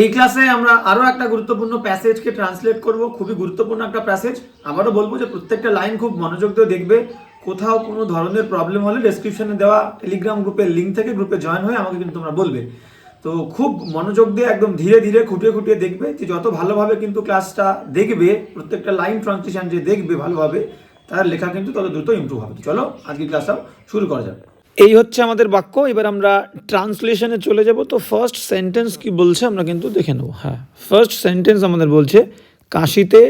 এই ক্লাসে আমরা আরও একটা গুরুত্বপূর্ণ প্যাসেজকে ট্রান্সলেট করব, খুবই গুরুত্বপূর্ণ একটা প্যাসেজ আবারও বলব যে প্রত্যেকটা লাইন খুব মনোযোগ দিয়ে দেখবে। কোথাও কোনো ধরনের প্রবলেম হলে ডেসক্রিপশনে দেওয়া টেলিগ্রাম গ্রুপের লিঙ্ক থেকে গ্রুপে জয়েন হয়ে আমাকে কিন্তু তোমরা বলবে। তো খুব মনোযোগ দিয়ে একদম ধীরে ধীরে খুঁটিয়ে খুঁটিয়ে দেখবে যে যত ভালোভাবে কিন্তু ক্লাসটা দেখবে, প্রত্যেকটা লাইন ট্রান্সলেশন যে দেখবে ভালোভাবে, তার লেখা কিন্তু তত দ্রুত ইমপ্রুভ হবে। চলো আজকে ক্লাসটা শুরু করা যাক। এই হচ্ছে আমাদের বাক্য। এবার আমরা ট্রান্সলেশনে চলে যাব। তো ফার্স্ট সেন্টেন্স কি বলছে আমরা কিন্তু দেখে নেব। হ্যাঁ ফার্স্ট সেন্টেন্স আমাদের বলছে, কাশিতে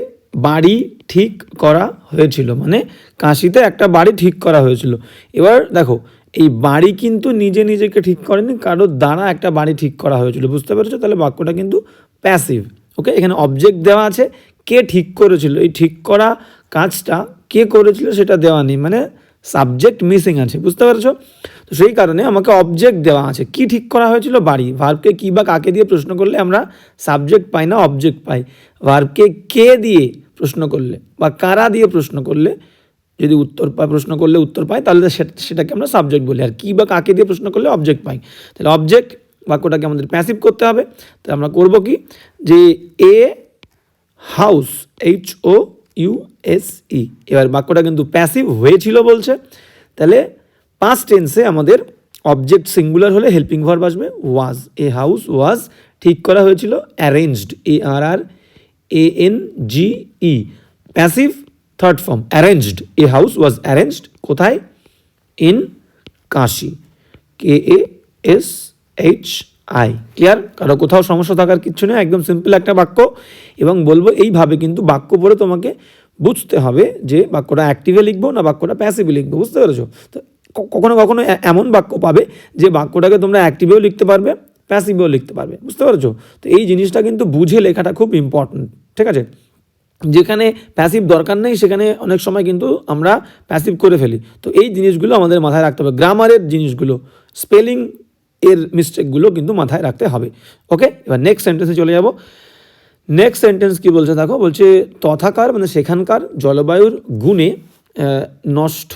বাড়ি ঠিক করা হয়েছিল। মানে কাশিতে একটা বাড়ি ঠিক করা হয়েছিল। এবার দেখো, এই বাড়ি কিন্তু নিজে নিজেকে ঠিক করেনি কারোর দ্বারা একটা বাড়ি ঠিক করা হয়েছিল। বুঝতে পেরেছ? তাহলে বাক্যটা কিন্তু প্যাসিভ ওকে এখানে অবজেক্ট দেওয়া আছে, কে ঠিক করেছিল? এই ঠিক করা কাজটা কে করেছিল সেটা দেওয়া নেই। মানে সাবজেক্ট মিসিং আছে, বুঝতে পারছ? তো সেই কারণে আমাকে অবজেক্ট দেওয়া আছে। কি ঠিক করা হয়েছিল? বাড়ি। ভার্বকে কী বা কাকে দিয়ে প্রশ্ন করলে আমরা সাবজেক্ট পাই না অবজেক্ট পাই? ভার্বকে কে দিয়ে প্রশ্ন করলে বা কারা দিয়ে প্রশ্ন করলে? যদি উত্তর পায়, প্রশ্ন করলে উত্তর পাই তাহলে সেটাকে আমরা সাবজেক্ট বলি। আর কী বা কাকে দিয়ে প্রশ্ন করলে অবজেক্ট পাই? তাহলে অবজেক্ট বাক্যটাকে আমাদের প্যাসিভ করতে হবে। তাহলে আমরা করব কি? যে a house H O U S E এবার বাক্যটা কিন্তু প্যাসিভ হয়েছিল বলছে। তাহলে পাস্ট টেন্সে আমাদের অবজেক্ট সিঙ্গুলার হলে হেল্পিং ভার্ব আসবে। ওয়াজ এ হাউস ওয়াজ ঠিক করা হয়েছিল arranged A R R A N G E passive third form arranged a house was arranged কোথায়? In Kashi. K A S H I clear কারও কোথাও সমস্যা থাকার কিচ্ছু নেই, একদম সিম্পল একটা বাক্য। এবং বলব এইভাবে কিন্তু বাক্য পড়ে তোমাকে বুঝতে হবে যে বাক্যটা অ্যাক্টিভে লিখব না বাক্যটা প্যাসিভে লিখব, বুঝতে পেরেছ? তো কখনো কখনো এমন বাক্য পাবে যে বাক্যটাকে তোমরা অ্যাক্টিভেও লিখতে পারবে প্যাসিভেও লিখতে পারবে, বুঝতে পেরেছ? তো এই জিনিসটা কিন্তু বুঝে লেখাটা খুব ইম্পর্ট্যান্ট ঠিক আছে? যেখানে প্যাসিভ দরকার নেই, সেখানে অনেক সময় কিন্তু আমরা প্যাসিভ করে ফেলি। তো এই জিনিসগুলো আমাদের মাথায় রাখতে হবে, গ্রামারের জিনিসগুলো স্পেলিং এর মিস্টেকগুলো কিন্তু মাথায় রাখতে হবে ওকে এবার নেক্সট সেন্টেন্সে চলে যাব। নেক্সট সেন্টেন্স কি বলছে? দেখো, বলছে, তথাকার মানে সেখানকার জলবায়ুর গুণে নষ্ট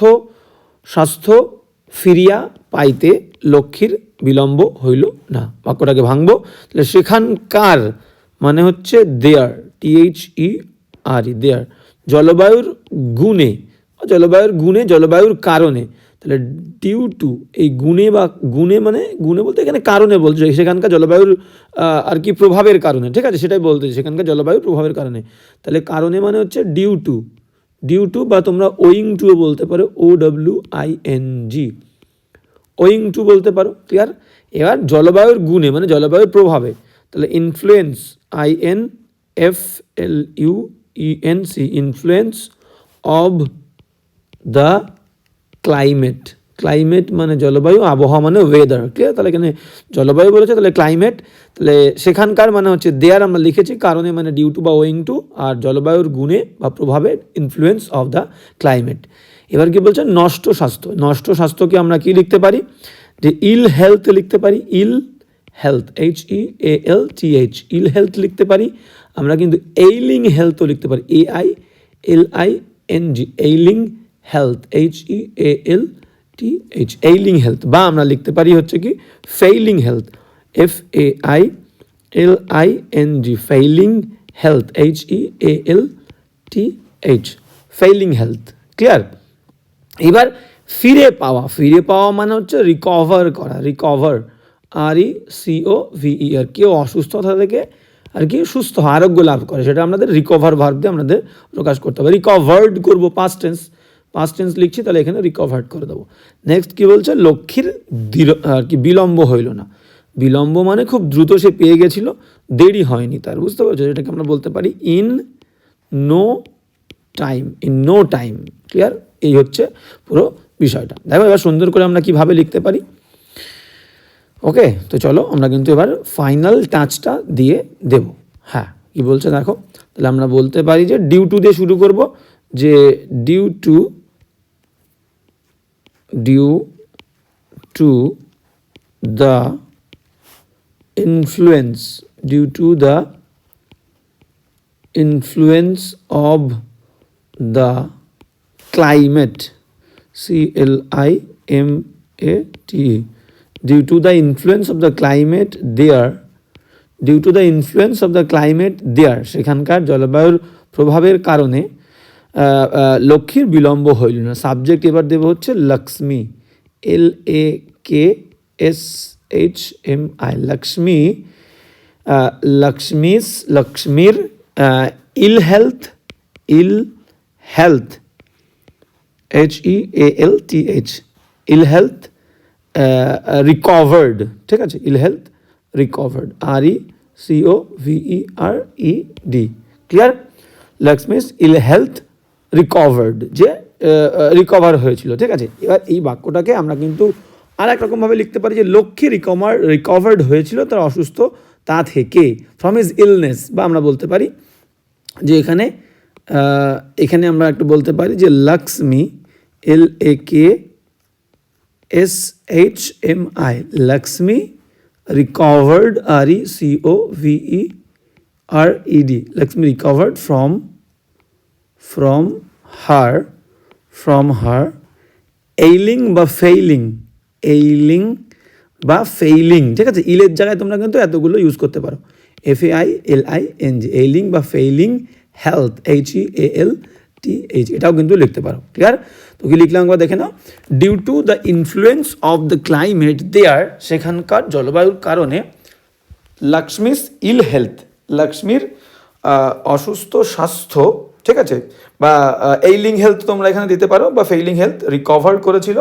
স্বাস্থ্য ফিরিয়া পাইতে লক্ষ্মীর বিলম্ব হইল না। বাক্যটাকে ভাঙবো। তাহলে সেখানকার মানে হচ্ছে দেয়ার টিএইচ ই আর ই দেয়ার জলবায়ুর গুণে জলবায়ুর গুণে, জলবায়ুর কারণে। তাহলে ডিউ টু এই গুণে বা গুণে মানে গুণে বলতে এখানে কারণে বলছে, সেখানকার জলবায়ুর আর কি প্রভাবের কারণে, ঠিক আছে? সেটাই বলতে সেখানকার জলবায়ুর প্রভাবের কারণে। তাহলে কারণে মানে হচ্ছে ডিউ টু ডিউ টু বা তোমরা ওয়িং টুও বলতে পারো O W I N G owing to বলতে পারো ক্লিয়ার এবার জলবায়ুর গুণে মানে জলবায়ুর প্রভাবে, তাহলে influence I N F L U E N C influence of the climate climate মানে জলবায়ু, আবহাওয়া মানে ওয়েদার ক্লিয়ার তাহলে এখানে জলবায়ু বলেছে, তাহলে ক্লাইমেট তাহলে সেখানকার মানে হচ্ছে দেয়ার আমরা লিখেছি কারণে মানে ডিউ টু বা ওয়িং টু আর জলবায়ুর গুণে বা প্রভাবে ইনফ্লুয়েন্স অফ দ্য ক্লাইমেট এবার কি বলছে? নষ্ট স্বাস্থ্য। নষ্ট স্বাস্থ্যকে আমরা কি লিখতে পারি? যে ইল হেলথ লিখতে পারি। Ill health H E A L T H ill health লিখতে পারি। আমরা কিন্তু এইলিং হেলথও লিখতে পারি। A I L I N G ailing health H E A L T H ailing health বা আমরা লিখতে পারি হচ্ছে কি failing health F A I L I N G failing health H E A L T H failing health clear এবার ফিরে পাওয়া ফিরে পাওয়া মানে হচ্ছে রিকভার করা recover R E C O V E R কেউ অসুস্থতা থেকে আর কি সুস্থ, আরোগ্য লাভ করে, সেটা আমাদের রিকভার ভার্ব দিয়ে আমাদের প্রকাশ করতে হবে। রিকভার্ড করব পাস্ট টেন্স পাস্ট টেন্স লিখছি, তাহলে এখানে রিকভার্ড করে দেবো। নেক্সট কী বলছে? লক্ষ্মীর আর কি, বিলম্ব হইল না। বিলম্ব মানে খুব দ্রুত সে পেয়ে গেছিল, দেরি হয়নি তার, বুঝতে পারছ? এটাকে আমরা বলতে পারি in no time in no time clear এই হচ্ছে পুরো বিষয়টা। দেখো, এবার সুন্দর করে আমরা কীভাবে লিখতে পারি? ওকে, তো চলো আমরা কিন্তু এবার ফাইনাল টাচটা দিয়ে দেব। হ্যাঁ কি বলছে? দেখো, তাহলে আমরা বলতে পারি যে ডিউ টু দিয়ে শুরু করব, যে due to due to the influence due to the influence of the climate. C l i m a t due to the influence of the climate there due to the influence of the climate there সেখানকার জলবায়ুর প্রভাবের কারণে লক্ষ্মীর বিলম্ব হইল না। Subject এবার দেব হচ্ছে Lakshmi. L A K S H M I Lakshmi Lakshmi's লক্ষ্মীর ill health ill health H E A L T H ill health recovered ঠিক আছে? Ill health recovered R E C O V E R E D clear Lakshmi's ill health recovered যে recover হয়েছিল, ঠিক আছে? এবার এই বাক্যটাকে আমরা কিন্তু আর এক রকমভাবে লিখতে পারি যে, লক্ষ্মী রিকভার রিকভার্ড হয়েছিল, তার অসুস্থ, তা থেকে ফ্রম ইজ ইলনেস বা আমরা বলতে পারি যে, এখানে এখানে আমরা একটু বলতে পারি যে Lakshmi L A K S H M I Lakshmi recovered R E C O V E R E D Lakshmi recovered from from her from her ailing বা ফেইলিং এইলিং বা ফেইলিং ঠিক আছে? ইলের জায়গায় তোমরা কিন্তু এতগুলো ইউজ করতে পারো। F A I L I N G ailing বা failing health H E A L T H এটাও কিন্তু লিখতে পারো ক্লিয়ার তো কি লিখলাম একবার দেখে নাও। Due to the influence of the climate there সেখানকার জলবায়ুর কারণে লক্ষ্মীস ইল হেলথ লক্ষ্মীর অসুস্থ স্বাস্থ্য ঠিক আছে? বা এইলিং হেলথ তোমরা এখানে দিতে পারো, বা ফেইলিং হেলথ রিকভার করেছিল।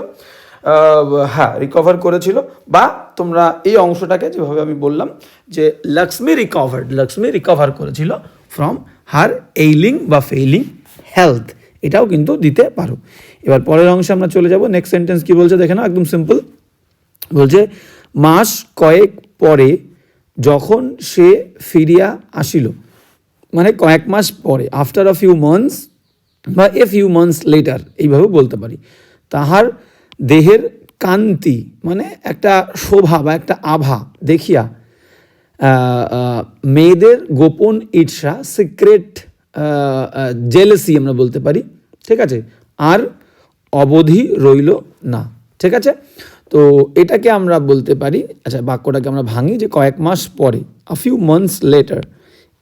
হ্যাঁ রিকভার করেছিল। বা, তোমরা এই অংশটাকে যেভাবে আমি বললাম, যে লক্ষ্মী রিকভার্ড লক্ষ্মী রিকভার করেছিল ফ্রম হার এইলিং বা ফেইলিং হেলথ এটাও কিন্তু দিতে পারো। এবার পরের অংশে আমরা চলে যাব। নেক্সট সেন্টেন্স কি বলছে দেখে নাও, একদম সিম্পল বলছে, মাস কয়েক পরে যখন সে ফিরিয়া আসিল মানে কয়েক মাস পরে আফটার আ ফিউ মান্থস বা এ ফিউ মান্থস লেটার এইভাবে বলতে পারি, তাহার দেহের কান্তি মানে একটা শোভা বা একটা আভা দেখিয়া মেয়েদের গোপন ঈর্ষা সিক্রেট জেলেসি আমরা বলতে পারি, ঠিক আছে? আর অবধি রইল না, ঠিক আছে? তো এটাকে আমরা বলতে পারি আচ্ছা বাক্যটাকে আমরা ভাঙি যে কয়েক মাস পরে a few months later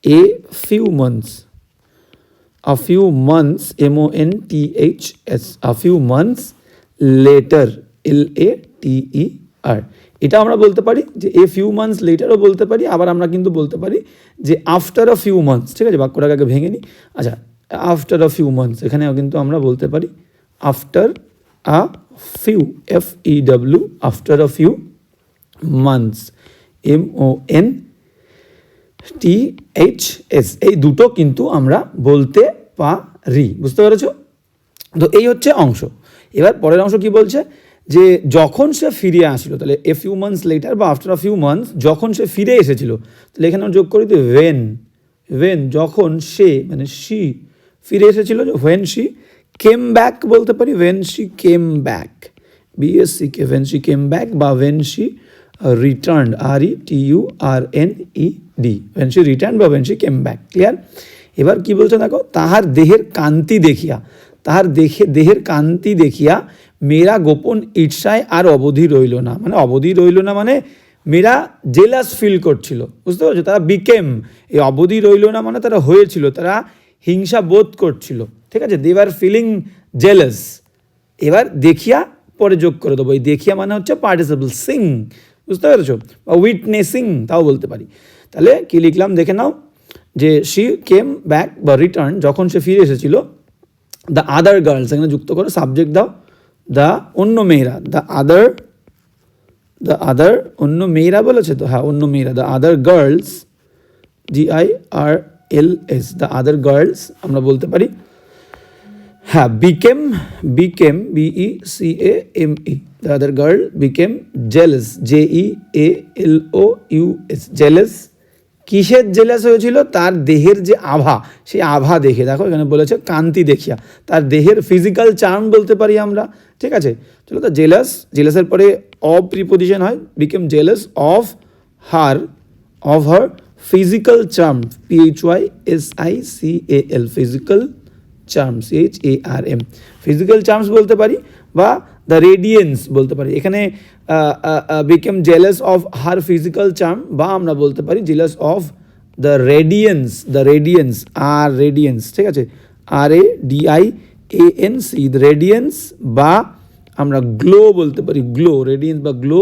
a few months a few months, m o n t h s. A few months later. L a t e r. এটা আমরা বলতে পারি যে এ ফিউ মান্থস লেটারও বলতে পারি, আবার আমরা কিন্তু বলতে পারি যে আফটার আ ফিউ মান্থস ঠিক আছে? বাক্যটাকে আগে ভেঙে নিই আচ্ছা আফটার আ ফিউ মান্থস এখানেও কিন্তু আমরা বলতে পারি after a few F E W after a few months M O N T H S এই দুটো কিন্তু আমরা বলতে পারি, বুঝতে পেরেছ? তো এই হচ্ছে অংশ। এবার পরের অংশ কি বলছে? যে যখন সে ফিরে আসলো, তাহলে এ ফিউ মান্থস লেটার বা আফটার আ ফিউ মান্থস যখন সে ফিরে এসেছিল, তাহলে এখানে যোগ করি তো ওয়েন ওয়েন যখন সে মানে শি ফিরে এসেছিল ওয়েন শি কেম ব্যাক বলতে পারি when she came back BSc K when she came back বা when she return R E T U R N E D when she return বা when she came back clear এবার কি বলছে দেখো? তাহার দেহের কান্তি দেখিয়া, তাহার দেখে দেহের কান্তি দেখিয়া মেয়েরা গোপন ঈর্ষায় আর অবধি রইল না। মানে অবধি রইল না মানে মেয়েরা জেলাস ফিল করছিল। বুঝতে পারছ? তারা বিকেম এই অবধি রইল না মানে তারা হয়েছিল, তারা হিংসা বোধ করছিল। ঠিক আছে? দে আর ফিলিং জেলাস এবার দেখিয়া পরে যোগ করে দেবো। এই দেখিয়া মানে হচ্ছে পার্টিসিপল সিং বুঝতে পেরেছ? বা উইটনেসিং তাও বলতে পারি। তাহলে কি লিখলাম? দেখে নাও যে শি কেম ব্যাক বা রিটার্ন যখন সে ফিরে এসেছিল দ্য আদার গার্লস এখানে যুক্ত করো সাবজেক্ট দাও দ্য অন্য মেয়েরা দ্য আদার দ্য আদার অন্য মেয়েরা বলেছে তো? হ্যাঁ অন্য মেয়েরা the other girls G I R L S the other girls আমরা বলতে পারি হ্যাঁ became became B E C A M E the other girl became jealous J E A L O U S jealous কিসের jealous হয়েছিল? তার দেহের যে আভা, সেই আভা দেখে। দেখো, এখানে বলেছে কান্তি দেখিয়া। তার দেহের ফিজিক্যাল চার্ম বলতে পারি আমরা, ঠিক আছে? চলো তো জেলাস জেলাসের পরে অফ প্রিপোজিশন হয় became jealous of her of her physical charm P H Y S I C A L physical charms H A R M physical charms বলতে পারি বা দ্য রেডিয়েন্স বলতে পারি। এখানে became jealous of her physical charm বা আমরা বলতে পারি jealous of the radiance the radiance R radiance ঠিক আছে? R A D I A N C the radiance বা আমরা গ্লো বলতে পারি গ্লো রেডিয়েন্স বা glow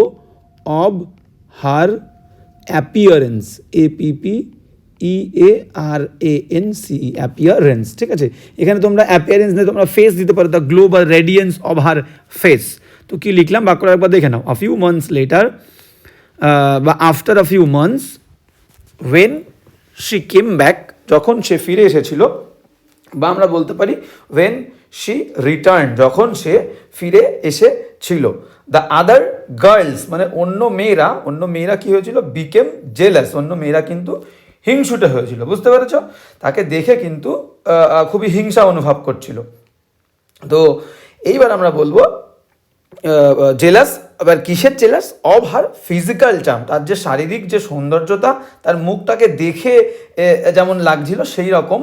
of her appearance A P P E A R A N C appearance ঠিক আছে? এখানে তোমরা অ্যাপিয়ারেন্স নিয়ে তোমরা ফেস দিতে পারো দ্য গ্লো বা রেডিয়েন্স অব হার ফেস তো কি লিখলাম? বাক্যটা একবার দেখে নাও। আ ফিউ মান্থস লেটার বা after a few months when she came back যখন সে ফিরে এসেছিল, বা আমরা বলতে পারি ওয়েন শি রিটার্ন যখন সে ফিরে এসেছিল। দ্য আদার গার্লস মানে অন্য মেয়েরা অন্য মেয়েরা কী হয়েছিল? বিকেম জেলাস অন্য মেয়েরা কিন্তু হিংসুটে হয়েছিল, বুঝতে পেরেছ? তাকে দেখে কিন্তু খুবই হিংসা অনুভব করছিল। তো এইবার আমরা বলব জেলাস এবার কিসের jealous of her physical charm তার যে শারীরিক যে সৌন্দর্যতা, তার মুখটাকে দেখে যেমন লাগছিল, সেই রকম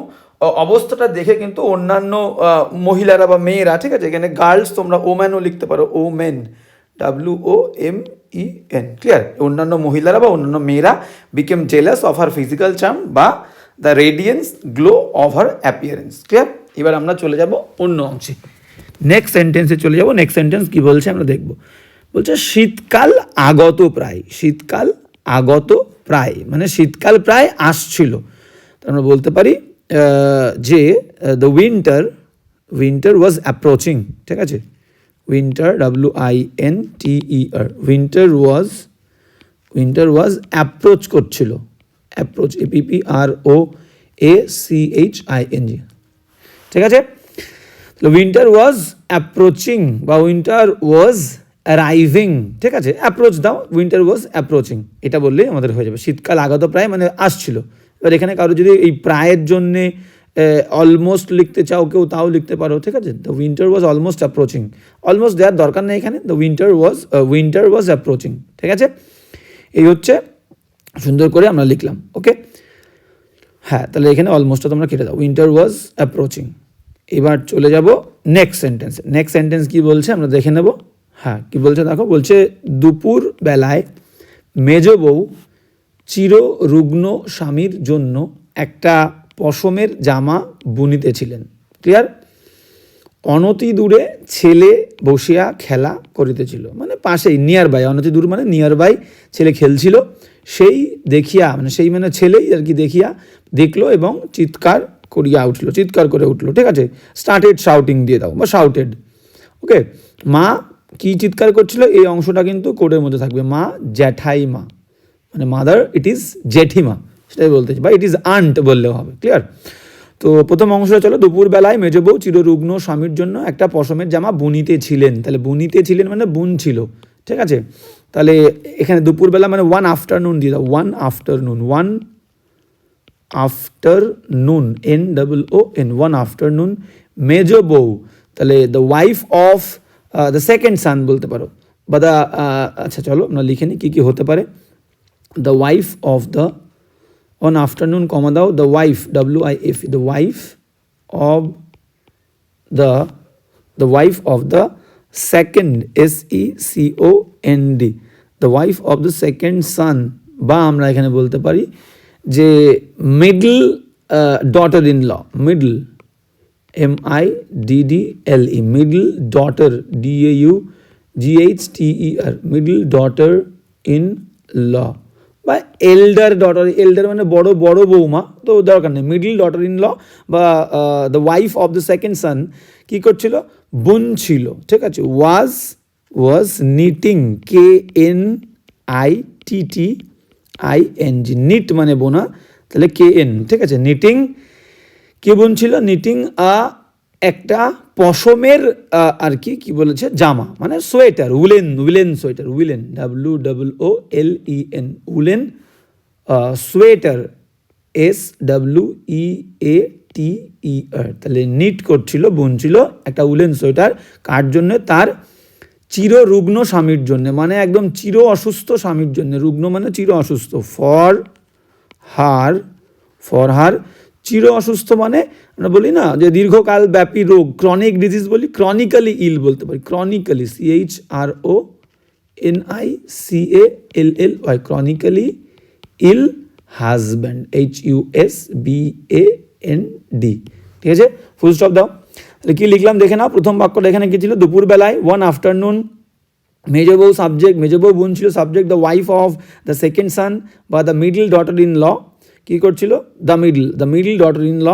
অবস্থাটা দেখে কিন্তু অন্যান্য মহিলারা বা মেয়েরা, ঠিক আছে? এখানে গার্লস তোমরা ওম্যানও লিখতে পারো women W O M E N clear অন্যান্য মহিলারা বা অন্যান্য মেয়েরা became jealous of her physical charm বা the radiance glow of her appearance clear এবার আমরা চলে যাব অন্য অংশে। নেক্সট সেন্টেন্সে চলে যাব। নেক্সট সেন্টেন্স কি বলছে আমরা দেখব। বলছে, শীতকাল আগত প্রায়। শীতকাল আগত প্রায় মানে শীতকাল প্রায় আসছিল। আমরা বলতে পারি যে the winter winter was approaching ঠিক আছে? Winter W I N T E R winter was winter was approach করছিল। Approach A P P R O A C H I N G ঠিক আছে? তাহলে উইন্টার ওয়াজ অ্যাপ্রোচিং বা winter was arriving ঠিক আছে? Approach দাও winter was approaching এটা বললেই আমাদের হয়ে যাবে। শীতকাল আগত প্রায় মানে আসছিল। এবার এখানে কারও যদি এই প্রায়ের জন্যে অলমোস্ট লিখতে চাও কেউ, তাও লিখতে পারো, ঠিক আছে? The winter was almost approaching almost দেওয়ার দরকার নেই এখানে। The winter was winter was approaching ঠিক আছে? এই হচ্ছে, সুন্দর করে আমরা লিখলাম, ওকে? হ্যাঁ তাহলে এখানে অলমোস্টটা তোমরা কেটে দাও। উইন্টার ওয়াজ অ্যাপ্রোচিং এবার চলে যাব নেক্সট সেন্টেন্স নেক্সট সেন্টেন্স কি বলছে? আমরা দেখে নেব। হ্যাঁ কি বলছে দেখো? বলছে, দুপুর বেলায় মেজ বউ চির রুগ্ন স্বামীর জন্য একটা পশমের জামা বুনিতেছিলেন ক্লিয়ার? অনতি দূরে ছেলে বসিয়া খেলা করিতেছিল। মানে পাশেই নিয়ার বাই অনতি দূর মানে নিয়ার বাই ছেলে খেলছিল। সেই দেখিয়া মানে সেই মানে ছেলেই আর কি দেখিয়া, দেখল এবং চিৎকার করিয়া উঠল, চিৎকার করে উঠল। ঠিক আছে? স্টার্টেড শাউটিং দিয়ে দাও, বা শাউটেড ওকে মা কি চিৎকার করছিল? এই অংশটা কিন্তু কোডের মধ্যে থাকবে। মা জ্যাঠাই মা মানে মাদার ইট ইজ জেঠিমা সেটাই বলতে চাই। বা ইট ইজ আন্ট বললেও হবে ক্লিয়ার তো প্রথম অংশটা চলো, দুপুরবেলায় মেজবউ চিররুগ্ন স্বামীর জন্য একটা পশমের জামা বুনিতে ছিলেন। তাহলে বুনিতে ছিলেন মানে বুন ছিল, ঠিক আছে? তাহলে এখানে দুপুরবেলা মানে ওয়ান আফটারনুন দিয়ে দাও one afternoon one afternoon N double O N one afternoon মেজ বউ, তাহলে the wife of the second son বলতে পারো। বা দ্য আচ্ছা চলো আমরা লিখে নিই কী কী হতে পারে। The wife of the on afternoon কমা দাও the wife W I F the wife of the the wife of the second S E C O N D. The wife of the second son. বা আমরা এখানে বলতে পারি যে middle daughter in law middle M I D D L E middle daughter D A U G H T E R middle daughter in law বা elder daughter elder মানে বড় বড় বৌমা, তো দরকার নেই। মিডল ডটার ইন ল বা the wife of the second son কী করছিল? বুন ছিল, ঠিক আছে? Was was knitting K N I T T I N G knit মানে বোনা, তাহলে কে এন ঠিক আছে? নিটিং কে বুনছিল নিটিং আ একটা পশমের আর কি কি বলেছে? জামা মানে sweater, woollen woollen sweater, woollen W W O L E N woollen sweater S W E A T E R তাহলে নিট করছিল, বুনছিল একটা উলেন সোয়েটার। কার জন্য? তার চির রুগ্ন স্বামীর জন্য মানে একদম চির অসুস্থ স্বামীর জন্য। রুগ্ন মানে চির অসুস্থ। ফর হার ফর হার, চির অসুস্থ মানে আমরা বলি না যে দীর্ঘকাল ব্যাপী রোগ ক্রনিক ডিজিজ বলি ক্রনিক্যালি ইল বলতে পারি chronically C H R O N I C A L L Y chronically ill husband H U S B A N D ঠিক আছে? ফুল স্টপ দাও। তাহলে কী লিখলাম? দেখে নাও, প্রথম বাক্যটা এখানে কী ছিল? দুপুরবেলায় ওয়ান আফটারনুন মেজো বউ সাবজেক্ট মেজো বউ বোন ছিল subject the wife of the second son বা the middle daughter in law কী করছিল? The middle the middle daughter in law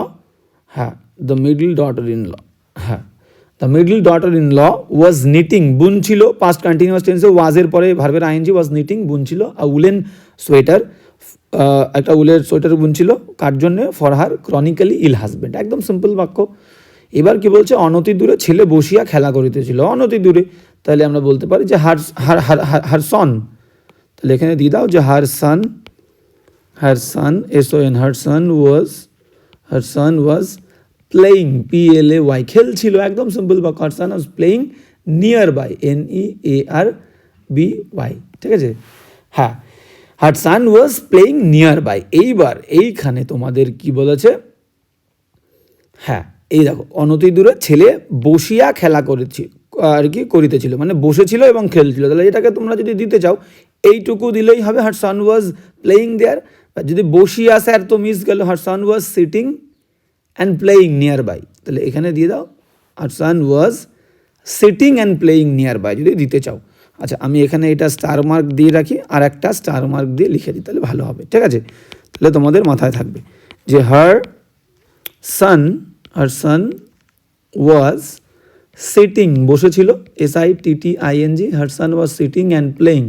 হ্যাঁ the middle daughter in law হ্যাঁ the middle daughter in law was knitting বুন ছিল past continuous টেন্সে ওয়াজের পরে ভার্বের আইনজি ওয়াজ নিটিং বুন ছিল। আ উলেন সোয়েটার একটা উলের সোয়েটার বুনছিল কার জন্যে? For her chronically ill husband একদম সিম্পল বাক্য। এবার কি বলছে? অনতি দূরে ছেলে বসিয়া খেলা করিতেছিল। অনতি দূরে। তাহলে আমরা বলতে পারি যে হার হার হার- হার সন তাহলে এখানে দিয়ে দাও যে her son her son S O N her son was her son was playing P L A Y খেলছিল একদম সিম্পল বা son was playing nearby N E A R B Y ঠিক আছে? হ্যাঁ her son was playing nearby এইবার এইখানে তোমাদের কি বলেছে? হ্যাঁ এই দেখো অনতি দূরে ছেলে বসিয়া খেলা করেছি, আর কি করিতেছিল মানে বসেছিল এবং খেলছিল, তাহলে এটাকে তোমরা যদি দিতে চাও, এইটুকু দিলেই হবে her son was playing there যদি বসিয়া স্যার তো মিস গেল her son was sitting and playing nearby তাহলে এখানে দিয়ে দাও। Her son was sitting and playing nearby যদি দিতে চাও। আচ্ছা আমি এখানে এটা স্টার মার্ক দিয়ে রাখি, আর একটা স্টার মার্ক দিয়ে লিখে দিই, তাহলে ভালো হবে। ঠিক আছে? তাহলে তোমাদের মাথায় থাকবে যে হার সান আর সান ওয়াজ সিটিং বসেছিল S I T T I N G her son was sitting and playing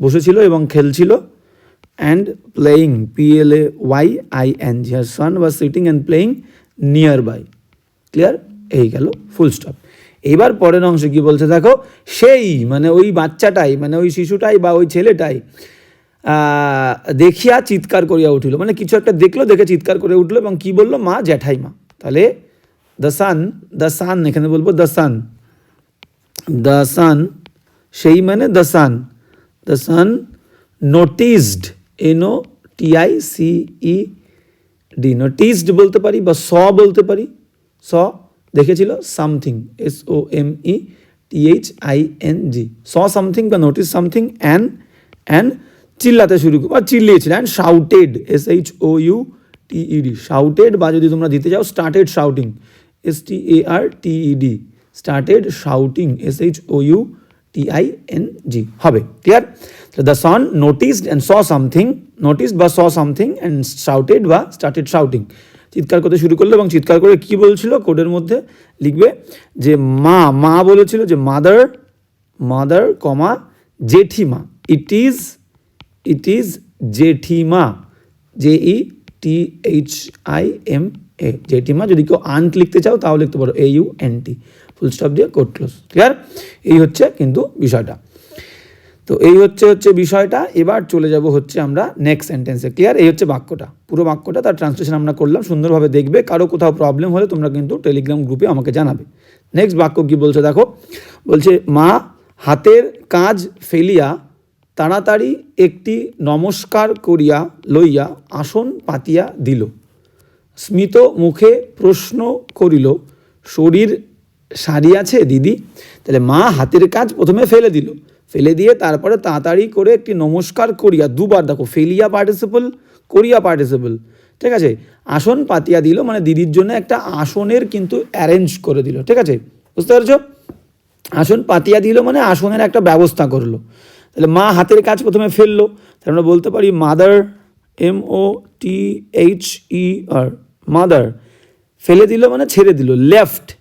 বসেছিল এবং খেলছিল। P L A Y I N G her son was sitting and playing nearby clear এই গেল full stop এইবার পরের অংশে কি বলছে দেখো? সেই মানে ওই বাচ্চাটাই মানে ওই শিশুটাই বা ওই ছেলেটাই দেখিয়া চিৎকার করিয়া উঠিল। মানে কিছু একটা দেখল, দেখে চিৎকার করে উঠল এবং কি বলল? মা, জ্যাঠাইমা। তাহলে দ্য সান দ্য সান, এখানে বলব, দ্য সান। দ্য সান, সেই মানে the sun. The sun noticed N O T I C E D noticed বলতে পারি বা স বলতে পারি। স দেখেছিল something S O M E T H I N G saw something বা নোটিস সামথিং অ্যান্ড অ্যান্ড চিল্লাতে শুরু বা চিল্লিয়েছিল and shouted S H O U T E D shouted বা যদি তোমরা দিতে যাও started shouting S T A R T E D started shouting S H O U T I N G হবে clear the sun noticed and saw something noticed বা saw something and shouted বা started shouting চিৎকার করতে শুরু করল এবং চিৎকার করে কি বলছিল? কোডের মধ্যে লিখবে যে মা মা বলেছিল যে মাদার মাদার কমা, জেঠিমা। ইট ইজ ইট ইজ জেঠিমা J E T H I M A জেঠিমা, যদি কেউ আন্ট লিখতে চাও, তাও লিখতে পারো A U N T full stop দিয়ে কোড ক্লোজ ক্লিয়ার এই হচ্ছে কিন্তু বিষয়টা। তো এই হচ্ছে হচ্ছে বিষয়টা। এবার চলে যাব হচ্ছে আমরা নেক্সট সেন্টেন্সে ক্লিয়ার এই হচ্ছে বাক্যটা। পুরো বাক্যটা তার ট্রান্সলেশন আমরা করলাম, সুন্দরভাবে দেখবে। কারও কোথাও প্রবলেম হলে তোমরা কিন্তু টেলিগ্রাম গ্রুপে আমাকে জানাবে। নেক্সট বাক্য কি বলছে দেখো? বলছে, মা, হাতের কাজ ফেলিয়া তাড়াতাড়ি একটি নমস্কার করিয়া লইয়া আসন পাতিয়া দিল। স্মিত মুখে প্রশ্ন করিল, শরীর সারিয়াছে দিদি। তাহলে মা হাতের কাজ প্রথমে ফেলে দিল। ফেলে দিয়ে তারপরে তাড়াতাড়ি করে একটি নমস্কার করিয়া দুবার, দেখো, ফেলিয়া পার্টিসিপল করিয়া পার্টিসিপল ঠিক আছে? আসন পাতিয়া দিল মানে দিদির জন্য একটা আসনের কিন্তু অ্যারেঞ্জ করে দিল, ঠিক আছে? বুঝতে পারছ? আসন পাতিয়া দিল মানে আসনের একটা ব্যবস্থা করল। তাহলে মা হাতের কাজ প্রথমে ফেলল। তাহলে আমরা বলতে পারি mother M O T H E R mother ফেলে দিল মানে ছেড়ে দিল লেফট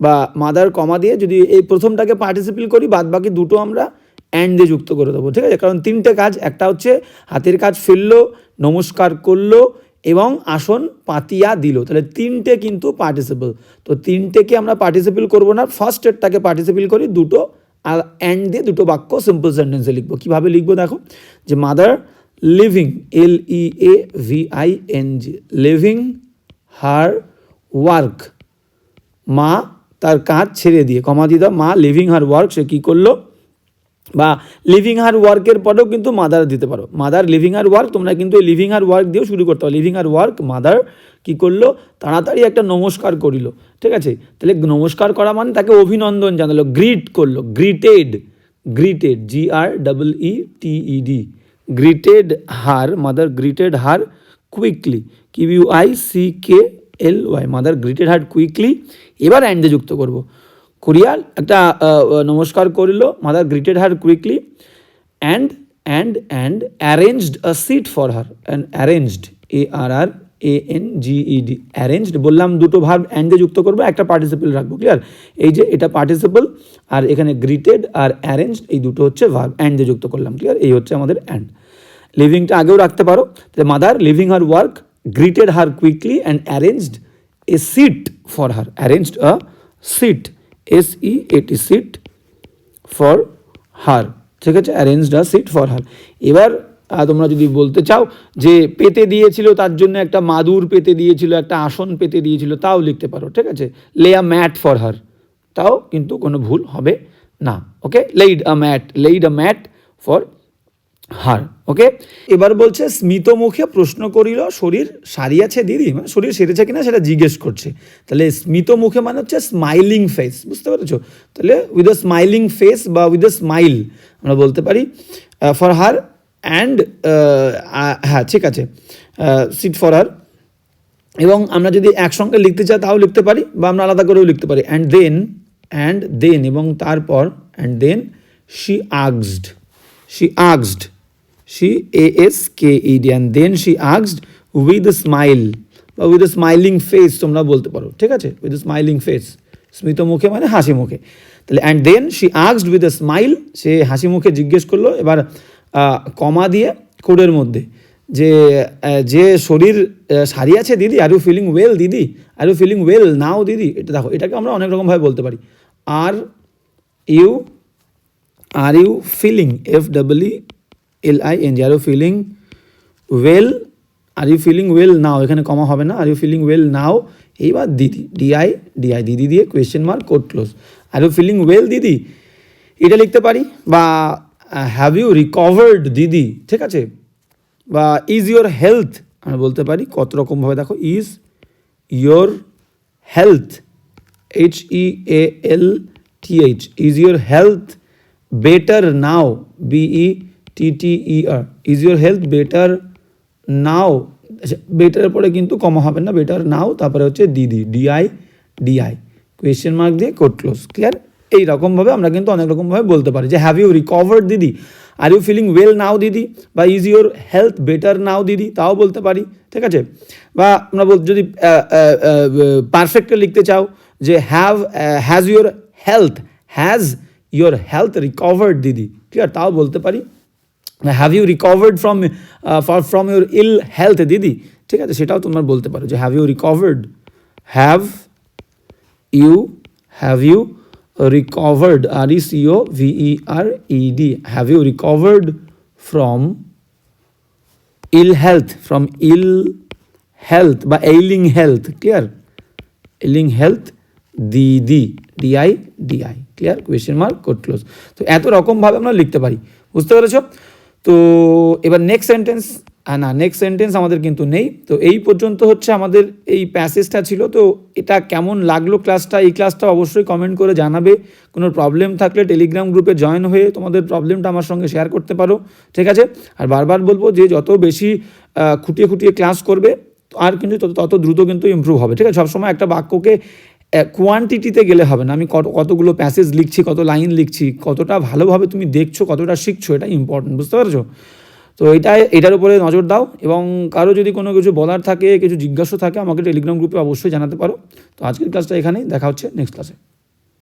বা মাদার কমা দিয়ে যদি এই প্রথমটাকে পার্টিসিপেট করি বাদ বাকি দুটো আমরা অ্যান্ড দিয়ে যুক্ত করে দেবো, ঠিক আছে? কারণ তিনটে কাজ, একটা হচ্ছে হাতের কাজ ফেলল, নমস্কার করল এবং আসন পাতিয়া দিল। তাহলে তিনটে কিন্তু পার্টিসিপল তো তিনটেকে আমরা পার্টিসিপেট করব না ফার্স্ট এরটাকে পার্টিসিপেট করি, দুটো আর অ্যান্ড দিয়ে দুটো বাক্য সিম্পল সেন্টেন্সে লিখব। কীভাবে লিখব দেখো? যে mother leaving L E A V I N G leaving her work মা তার কাজ ছেড়ে দিয়ে। কমা দিয়ে দাও, মা লিভিং হার ওয়ার্ক সে কী করল? বা লিভিং হার ওয়ার্কের পরেও কিন্তু মাদার দিতে পারো। মাদার লিভিং হার ওয়ার্ক তোমরা কিন্তু এই লিভিং হার ওয়ার্ক দিয়েও শুরু করতে পারো। লিভিং হার ওয়ার্ক মাদার কী করল? তাড়াতাড়ি একটা নমস্কার করিল। ঠিক আছে? তাহলে নমস্কার করা মানে তাকে অভিনন্দন জানালো গ্রিট করল। Greeted greeted G R double E T E D greeted her mother greeted her quickly Q I C K L Y mother greeted her quickly এবার অ্যান্ডে যুক্ত করব। কোরিয়াল একটা নমস্কার করিল, mother greeted her quickly, and and and arranged a seat for her, and arranged A R R A N G E D arranged বললাম দুটো verb অ্যান্ডে যুক্ত করব, একটা পার্টিসিপল রাখব, ক্লিয়ার? এই যে এটা পার্টিসিপল আর এখানে গ্রিটেড আর অ্যারেঞ্জড, এই দুটো হচ্ছে ভার্ব, অ্যান্ডে যুক্ত করলাম, ক্লিয়ার? এই হচ্ছে আমাদের অ্যান্ড। লিভিংটা আগেও রাখতে পারো। তাহলে mother, leaving her work, greeted her quickly, and arranged a seat for her arranged a seat S E A T seat for her ঠিক আছে? Arranged a seat for her এবার তোমরা যদি বলতে চাও যে পেতে দিয়েছিল, তার জন্য একটা মাদুর পেতে দিয়েছিল, একটা আসন পেতে দিয়েছিল, তাও লিখতে পারো, ঠিক আছে? Lay a mat for her তাও কিন্তু কোনো ভুল হবে না okay laid a mat laid a mat for her okay এবার বলছে, স্মিত মুখে প্রশ্ন করিল, শরীর সারিয়াছে দিদি? মানে শরীর সেরেছে কিনা সেটা জিজ্ঞেস করছে। তাহলে স্মিত মুখে মানে হচ্ছে স্মাইলিং ফেস বুঝতে পেরেছ? তাহলে উইথ আ স্মাইলিং ফেস বা উইথ আ স্মাইল আমরা বলতে পারি ফর হার অ্যান্ড হ্যাঁ ঠিক আছে সিট ফর হার এবং আমরা যদি একসঙ্গে লিখতে চাই, তাও লিখতে পারি বা আমরা আলাদা করেও লিখতে পারি। অ্যান্ড দেন অ্যান্ড দেন এবং তারপর and then she আগসড she আগসড she A S K ED and then she আগসড উইথ স্মাইল বা উইথ স্মাইলিং ফেস তোমরা বলতে পারো। ঠিক আছে? উইথ স্মাইলিং ফেস স্মিত মুখে মানে হাসি মুখে। তাহলে অ্যান্ড দেন শি আগসড উইথ এ স্মাইল সে হাসি মুখে জিজ্ঞেস করল, এবার কমা দিয়ে কোডের মধ্যে। যে যে শরীর সারিয়াছে দিদি আর you feeling well didi? Are you feeling well now didi? এটা দেখো, এটাকে আমরা অনেক রকমভাবে বলতে পারি। Are you are you feeling F double L I N G are you feeling well are you feeling well now এখানে কমা হবে না। Are you feeling well now এইবার দিদি ডিআই ডিআই দিদি দিয়ে question mark quote close are you feeling well didi? এটা লিখতে পারি? বা হ্যাভ ইউ রিকভার্ড দিদি? ঠিক আছে? বা ইজ ইয়োর হেলথ আমি বলতে পারি, কত রকমভাবে দেখো is your health H E A L T H is your health better now B E T T E R is your health better now better পরে কিন্তু কমা হবে না বেটার নাও তারপরে হচ্ছে দিদি D I D I question mark দিয়ে quote close clear এই রকমভাবে আমরা কিন্তু অনেক রকমভাবে বলতে পারি যে have you recovered didi are you feeling well now didi বা is your health better now didi তাও বলতে পারি, ঠিক আছে? বা আমরা বল যদি পারফেক্টলি লিখতে চাও যে have has your health has your health recovered didi clear তাও বলতে পারি। Have you recovered from from your ill health didi ঠিক আছে, সেটাও তোমরা বলতে পারো যে have you recovered have you have you recovered R E C O V E R E D have you recovered from ill health from ill health বা ailing health clear ailing health didi D I D I clear question mark quote close তো এত রকমভাবে আমরা লিখতে পারি, বুঝতে পেরেছ? তো এবার নেক্সট সেন্টেন্স না নেক্সট সেন্টেন্স আমাদের কিন্তু নেই। তো এই পর্যন্ত হচ্ছে আমাদের এই প্যাসেজটা ছিল। তো এটা কেমন লাগল ক্লাসটা এই ক্লাসটা অবশ্যই কমেন্ট করে জানাবে। কোনো প্রবলেম থাকলে টেলিগ্রাম গ্রুপে জয়েন হয়ে তোমাদের প্রবলেমটা আমার সঙ্গে শেয়ার করতে পারো। ঠিক আছে? আর বারবার বলব যে যত বেশি খুঁটিয়ে খুঁটিয়ে ক্লাস করবে, আর কিন্তু তত দ্রুত কিন্তু ইমপ্রুভ হবে। ঠিক আছে? সবসময় একটা বাক্যকে কোয়ান্টিটিতে গেলে হবে না। আমি কত, কতগুলো প্যাসেজ লিখছি, কত লাইন লিখছি, কতটা ভালোভাবে তুমি দেখছ, কতটা শিখছো, এটা ইম্পর্টেন্ট বুঝতে পারছ? তো এটা, এটার উপরে নজর দাও এবং কারও যদি কোনো কিছু বলার থাকে, কিছু জিজ্ঞাসা থাকে, আমাকে টেলিগ্রাম গ্রুপে অবশ্যই জানাতে পারো। তো আজকের ক্লাসটা এখানেই, দেখা হচ্ছে নেক্সট ক্লাসে